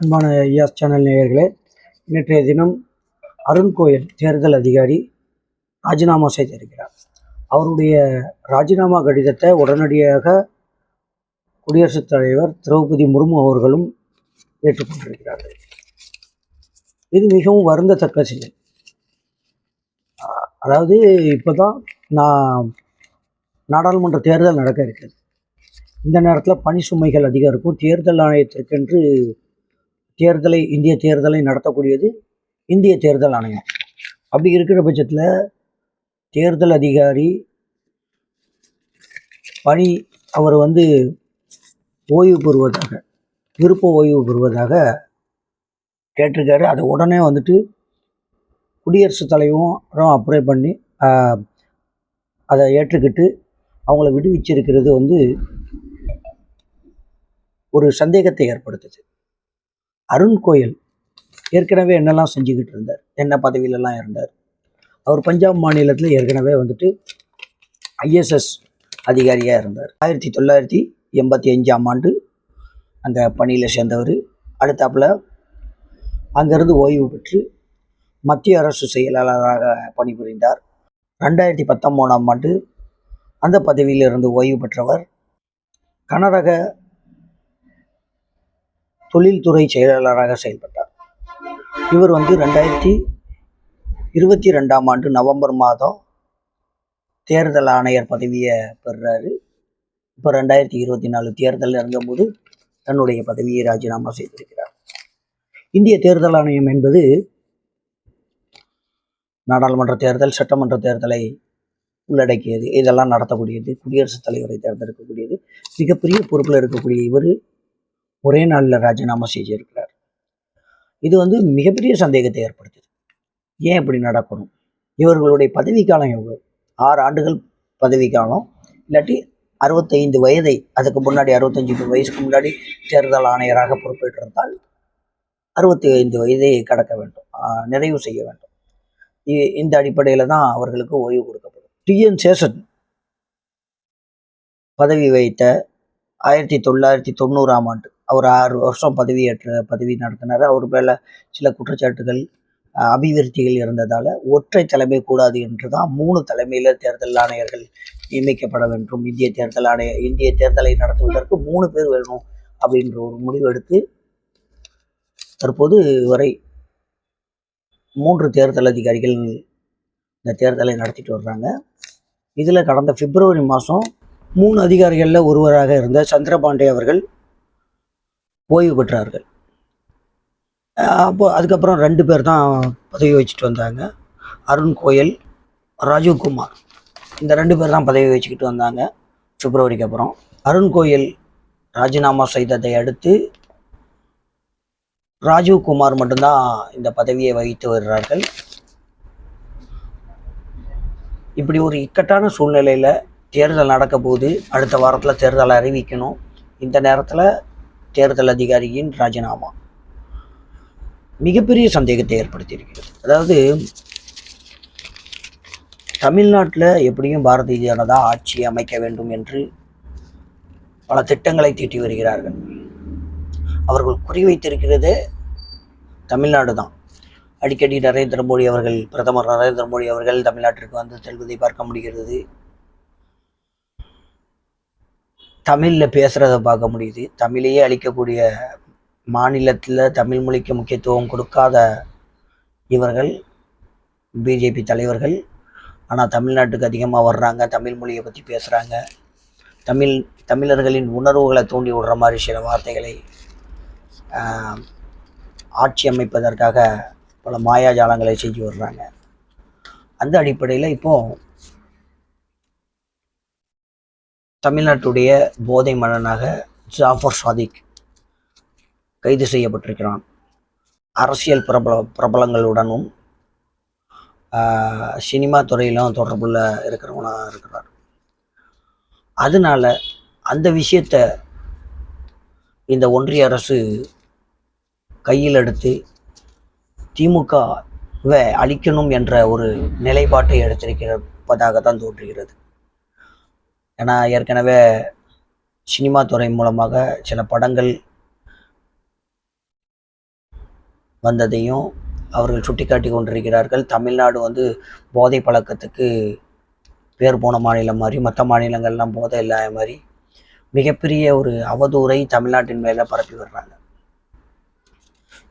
அன்பான ஐயாஸ் சேனல் நேயர்களே நேற்றைய தினம் அருண் கோயல் தேர்தல் அதிகாரி ராஜினாமா செய்திருக்கிறார். அவருடைய ராஜினாமா கடிதத்தை உடனடியாக குடியரசுத் தலைவர் திரௌபதி முர்மு அவர்களும் ஏற்றுக்கொண்டிருக்கிறார்கள். இது மிகவும் வருந்தத்தக்க செயல் அதாவது இப்போ தான் நான் நாடாளுமன்ற தேர்தல் நடக்க இருக்குது இந்த நேரத்தில் பணி சுமைகள் அதிகம் இருக்கும் தேர்தல் ஆணையத்திற்கென்று தேர்தலை இந்திய தேர்தலை நடத்தக்கூடியது இந்திய தேர்தல் ஆணையம். அப்படி இருக்கிற பட்சத்தில் தேர்தல் அதிகாரி பணி அவர் வந்து ஓய்வு பெறுவதாக விருப்ப ஓய்வு பெறுவதாக கேட்டிருக்காரு. அதை உடனே வந்துட்டு குடியரசுத் தலைவரும் அப்ளை பண்ணி அதை ஏற்றுக்கிட்டு அவங்கள விடுவிச்சிருக்கிறது வந்து ஒரு சந்தேகத்தை ஏற்படுத்துது. அருண் கோயல் ஏற்கனவே என்னெல்லாம் செஞ்சுக்கிட்டு இருந்தார் என்ன பதவியிலலாம் இருந்தார் அவர் பஞ்சாப் மாநிலத்தில் ஏற்கனவே வந்துட்டு ஐஎஸ்எஸ் அதிகாரியாக இருந்தார். ஆயிரத்தி தொள்ளாயிரத்தி எண்பத்தி அஞ்சாம் ஆண்டு அந்த பணியில் சேர்ந்தவர். அடுத்தாப்புல அங்கேருந்து ஓய்வு பெற்று மத்திய அரசு செயலாளராக பணிபுரிந்தார். ரெண்டாயிரத்தி பத்தொம்போதாம் ஆண்டு அந்த பதவியிலிருந்து ஓய்வு பெற்றவர் கனரக தொழில்துறை செயலாளராக செயல்பட்டார். இவர் வந்து ரெண்டாயிரத்தி இருபத்தி ரெண்டாம் ஆண்டு நவம்பர் மாதம் தேர்தல் ஆணையர் பதவியை பெறுறாரு. இப்போ ரெண்டாயிரத்தி இருபத்தி நாலு தேர்தல் இறங்கும்போது தன்னுடைய பதவியை ராஜினாமா செய்திருக்கிறார். இந்திய தேர்தல் ஆணையம் என்பது நாடாளுமன்ற தேர்தல் சட்டமன்ற தேர்தலை உள்ளடக்கியது. இதெல்லாம் நடத்தக்கூடியது குடியரசுத் தலைவரை தேர்ந்தெடுக்கக்கூடியது மிகப்பெரிய பொறுப்பில் இருக்கக்கூடிய இவர் ஒரே நாளில் ராஜினாமா செஞ்சிருக்கிறார் இது வந்து மிகப்பெரிய சந்தேகத்தை ஏற்படுத்துது. ஏன் இப்படி நடக்கணும்? இவர்களுடைய பதவிக்காலம் எவ்வளோ ஆறு ஆண்டுகள் பதவிக்காலம் இல்லாட்டி அறுபத்தைந்து வயதை அதுக்கு முன்னாடி அறுபத்தஞ்சு வயசுக்கு முன்னாடி தேர்தல் ஆணையராக பொறுப்பேற்றிருந்தால் அறுபத்தி ஐந்து வயதை கடக்க வேண்டும். நிறைவு செய்ய வேண்டும். இந்த அடிப்படையில் தான் அவர்களுக்கு ஓய்வு கொடுக்கப்படும். டிஎன் சேஷன் பதவி வைத்த ஆயிரத்தி தொள்ளாயிரத்தி தொண்ணூறாம் ஆண்டு அவர் ஆறு வருஷம் பதவியேற்ற பதவி நடத்தினார். அவர் மேலே சில குற்றச்சாட்டுகள் அபிவிருத்திகள் இருந்ததால் ஒற்றை தலைமை கூடாது என்று தான் மூணு தலைமையில் தேர்தல் ஆணையர்கள் நியமிக்கப்பட வேண்டும். இந்திய தேர்தல் ஆணைய இந்திய தேர்தலை நடத்துவதற்கு மூணு பேர் வேணும் அப்படின்ற ஒரு முடிவு எடுத்து தற்போது வரை மூன்று தேர்தல் அதிகாரிகள் இந்த தேர்தலை நடத்திட்டு வர்றாங்க. இதில் கடந்த பிப்ரவரி மாதம் மூணு அதிகாரிகளில் ஒருவராக இருந்த சந்திரபாண்டே அவர்கள் ஓய்வு பெற்றார்கள். அப்போ அதுக்கப்புறம் ரெண்டு பேர் தான் பதவி வச்சுட்டு வந்தாங்க. அருண் கோயல் ராஜீவ்குமார் இந்த ரெண்டு பேர் தான் பதவி வச்சுக்கிட்டு வந்தாங்க பிப்ரவரிக்கு அப்புறம். அருண் கோயல் ராஜினாமா செய்ததை அடுத்து ராஜீவ்குமார் மட்டும்தான் இந்த பதவியை வகித்து வருகிறார்கள். இப்படி ஒரு இக்கட்டான சூழ்நிலையில் தேர்தல் நடக்க போகுது. அடுத்த வாரத்தில் தேர்தல் அறிவிக்கணும். இந்த நேரத்தில் தேர்தல் அதிகாரியின் ராஜினாமா. மிகப்பெரிய சந்தேகத்தை ஏற்படுத்தியிருக்கிறது. அதாவது தமிழ்நாட்டில் எப்படியும் பாரதிய ஜனதா ஆட்சி அமைக்க வேண்டும் என்று பல திட்டங்களை தீட்டி வருகிறார்கள். அவர்கள் குறிவைத்திருக்கிறது தமிழ்நாடு தான். அடிக்கடி நரேந்திர மோடி அவர்கள் பிரதமர் நரேந்திர மோடி அவர்கள் தமிழ்நாட்டிற்கு வந்து செல்வதை பார்க்க முடிகிறது. தமிழில் பேசுகிறத பார்க்க முடியுது. தமிழையே அழிக்கக்கூடிய மாநிலத்தில் தமிழ் மொழிக்கு முக்கியத்துவம் கொடுக்காத இவர்கள் பிஜேபி தலைவர்கள். ஆனால் தமிழ்நாட்டுக்கு அதிகமாக வர்றாங்க தமிழ் மொழியை பற்றி பேசுகிறாங்க தமிழ் தமிழர்களின் உணர்வுகளை தூண்டி விடுற மாதிரி சில வார்த்தைகளை ஆட்சி அமைப்பதற்காக பல மாயாஜாலங்களை செஞ்சு வர்றாங்க. அந்த அடிப்படையில் இப்போது தமிழ்நாட்டுடைய போதை மன்னனாக ஜாஃபர் சாதிக் கைது செய்யப்பட்டிருக்கிறான். அரசியல் பிரபல பிரபலங்களுடனும் சினிமா துறையிலும் தொடர்புள்ள இருக்கிறவனாக இருக்கிறார். அதனால அந்த விஷயத்த இந்த ஒன்றிய அரசு கையில் எடுத்து திமுகவை அழிக்கணும் என்ற ஒரு நிலைப்பாட்டை எடுத்திருக்கிறதாக தான் தோன்றுகிறது. ஏன்னா ஏற்கனவே சினிமா துறை மூலமாக சில படங்கள் வந்ததையும் அவர்கள் சுட்டிக்காட்டி கொண்டிருக்கிறார்கள். தமிழ்நாடு வந்து போதை பழக்கத்துக்கு பேர் போன மாநிலம் மாதிரி மற்ற மாநிலங்கள்லாம் போதை இல்லாத மாதிரி மிகப்பெரிய ஒரு அவதூறை தமிழ்நாட்டின் மேலே பரப்பி வர்றாங்க.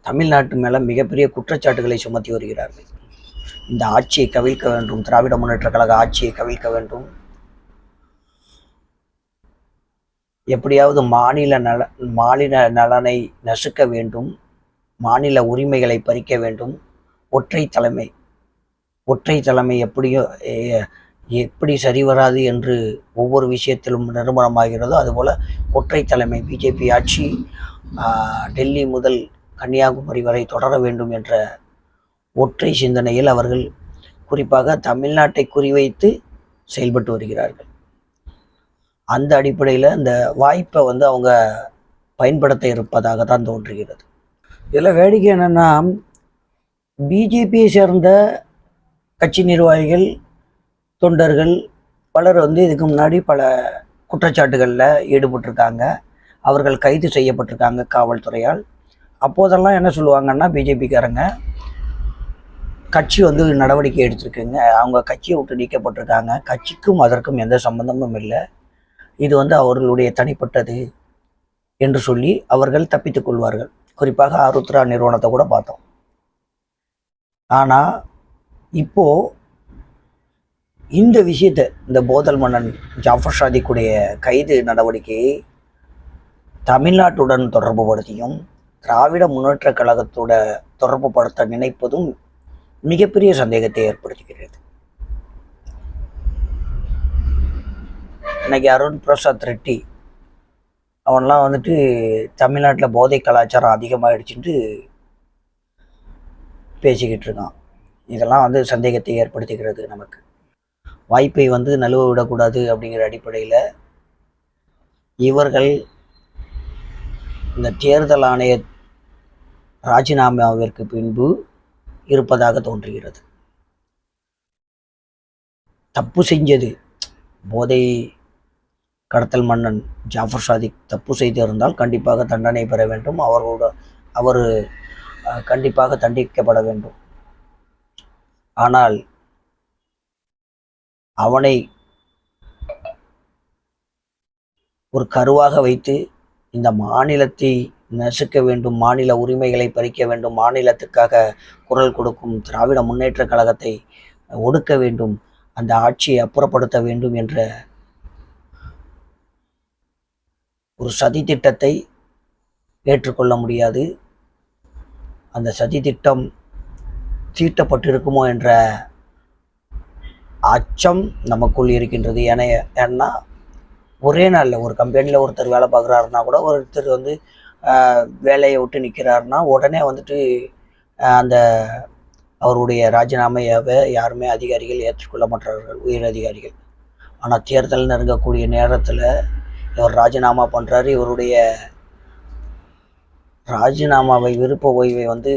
தமிழ்நாட்டு மேலே மிகப்பெரிய குற்றச்சாட்டுகளை சுமத்தி வருகிறார்கள். இந்த ஆட்சியை கவிழ்க்க வேண்டும் திராவிட முன்னேற்ற கழக ஆட்சியை கவிழ்க்க வேண்டும். எப்படியாவது மாநில நல மாநில நலனை நசுக்க வேண்டும் மாநில உரிமைகளை பறிக்க வேண்டும். ஒற்றை தலைமை ஒற்றை தலைமை எப்படியோ எப்படி சரிவராது என்று ஒவ்வொரு விஷயத்திலும் நிரூபணமாகிறதோ அதுபோல் ஒற்றை தலைமை பிஜேபி ஆட்சி டெல்லி முதல் கன்னியாகுமரி வரை தொடர வேண்டும் என்ற ஒற்றை சிந்தனையில் அவர்கள் குறிப்பாக தமிழ்நாட்டை குறிவைத்து செயல்பட்டு வருகிறார்கள். அந்த அடிப்படையில் இந்த வாய்ப்பை வந்து அவங்க பயன்படுத்த இருப்பதாக தான் தோன்றுகிறது. இதில் வேடிக்கை என்னென்னா பிஜேபியை சேர்ந்த கட்சி நிர்வாகிகள் தொண்டர்கள் பலர் வந்து இதுக்கு முன்னாடி பல குற்றச்சாட்டுகளில் ஈடுபட்டிருக்காங்க. அவர்கள் கைது செய்யப்பட்டிருக்காங்க காவல்துறையால். அப்போதெல்லாம் என்ன சொல்லுவாங்கன்னா பிஜேபிக்காரங்க கட்சி வந்து நடவடிக்கை எடுத்திருக்குங்க. அவங்க கட்சியை விட்டு நீக்கப்பட்டிருக்காங்க. கட்சிக்கும் அதற்கும் எந்த சம்மந்தமும் இல்லை. இது வந்து அவர்களுடைய தனிப்பட்டது என்று சொல்லி அவர்கள் தப்பித்துக் கொள்வார்கள். குறிப்பாக ஆருத்ரா நிறுவனத்தை கூட பார்த்தோம். ஆனால் இப்போ இந்த விஷயத்தை இந்த போதல் மன்னன் ஜாஃபர் ஷாதிக்குடைய கைது நடவடிக்கையை தமிழ்நாட்டுடன் தொடர்புபடுத்தியும் திராவிட முன்னேற்ற கழகத்தோட தொடர்புபடுத்த நினைப்பதும் மிகப்பெரிய சந்தேகத்தை ஏற்படுத்துகிறது. இன்னைக்கு அருண் பிரசாத் ரெட்டி அவன்லாம் வந்துட்டு தமிழ்நாட்டில் போதை கலாச்சாரம் அதிகமாகிடுச்சுன்ட்டு பேசிக்கிட்டு இருக்கான். இதெல்லாம் வந்து சந்தேகத்தை ஏற்படுத்துகிறது நமக்கு. வாய்ப்பை வந்து நழுவ விடக்கூடாது அப்படிங்கிற அடிப்படையில் இவர்கள் இந்த தேர்தல் ஆணைய ராஜினாமாவிற்கு பின்பு இருப்பதாக தோன்றுகிறது. தப்பு செஞ்சது. போதை கடத்தல் மன்னன் ஜாஃபர் சாதிக் தப்பு செய்திருந்தால் கண்டிப்பாக தண்டனை பெற வேண்டும். அவரோட அவர் கண்டிப்பாக தண்டிக்கப்பட வேண்டும். ஆனால் அவனை ஒரு கருவாக வைத்து இந்த மாநிலத்தை நசுக்க வேண்டும் மாநில உரிமைகளை பறிக்க வேண்டும் மாநிலத்துக்காக குரல் கொடுக்கும் திராவிட முன்னேற்ற கழகத்தை ஒடுக்க வேண்டும் அந்த ஆட்சியை அப்புறப்படுத்த வேண்டும் என்ற ஒரு சதி திட்டத்தை ஏற்றுக்கொள்ள முடியாது. அந்த சதி திட்டம் தீட்டப்பட்டிருக்குமோ என்ற அச்சம் நமக்குள் இருக்கின்றது. ஏன்னா ஏன்னா ஒரே நாளில் ஒரு கம்பெனியில் ஒருத்தர் வேலை பார்க்குறாருன்னா கூட ஒருத்தர் வந்து வேலையை விட்டு நிற்கிறாருன்னா உடனே வந்துட்டு அந்த அவருடைய ராஜினாமையாவை யாருமே அதிகாரிகள் ஏற்றுக்கொள்ள மாட்டார்கள் உயர் அதிகாரிகள். ஆனால் தேர்தல் நெருங்கக்கூடிய நேரத்தில் இவர் ராஜினாமா பண்ணுறாரு இவருடைய ராஜினாமாவை விருப்ப ஓய்வை வந்து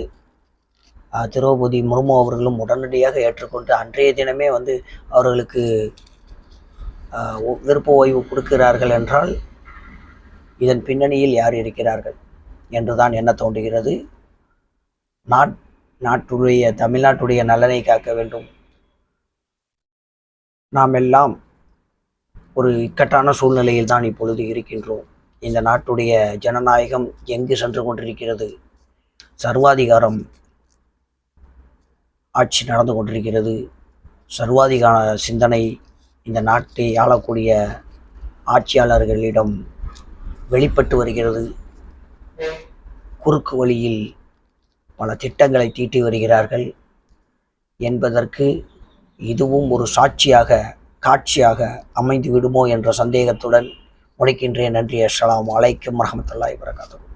திரௌபதி முர்மு அவர்களும் உடனடியாக ஏற்றுக்கொண்டு அன்றைய தினமே வந்து அவர்களுக்கு விருப்ப ஓய்வு கொடுக்கிறார்கள் என்றால் இதன் பின்னணியில் யார் இருக்கிறார்கள் என்றுதான் என்ன தோன்றுகிறது. நாட் நாட்டுடைய தமிழ்நாட்டுடைய நலனை காக்க வேண்டும். நாம் எல்லாம் ஒரு இக்கட்டான சூழ்நிலையில் தான் இப்பொழுது இருக்கின்றோம். இந்த நாட்டுடைய ஜனநாயகம் எங்கு சென்று கொண்டிருக்கிறது? சர்வாதிகாரம் ஆட்சி நடந்து கொண்டிருக்கிறது. சர்வாதிகார சிந்தனை இந்த நாட்டை ஆளக்கூடிய ஆட்சியாளர்களிடம் வெளிப்பட்டு வருகிறது. குறுக்கு வழியில் பல திட்டங்களை தீட்டி வருகிறார்கள். என்பதற்கு இதுவும் ஒரு சாட்சியாக காட்சியாக அமைந்து விடுமோ என்ற சந்தேகத்துடன் முடிக்கின்றேன் நன்றி. அஸ்லாம் அலைக்கும் வரமத்துல்லாய் வரகாத்தூர்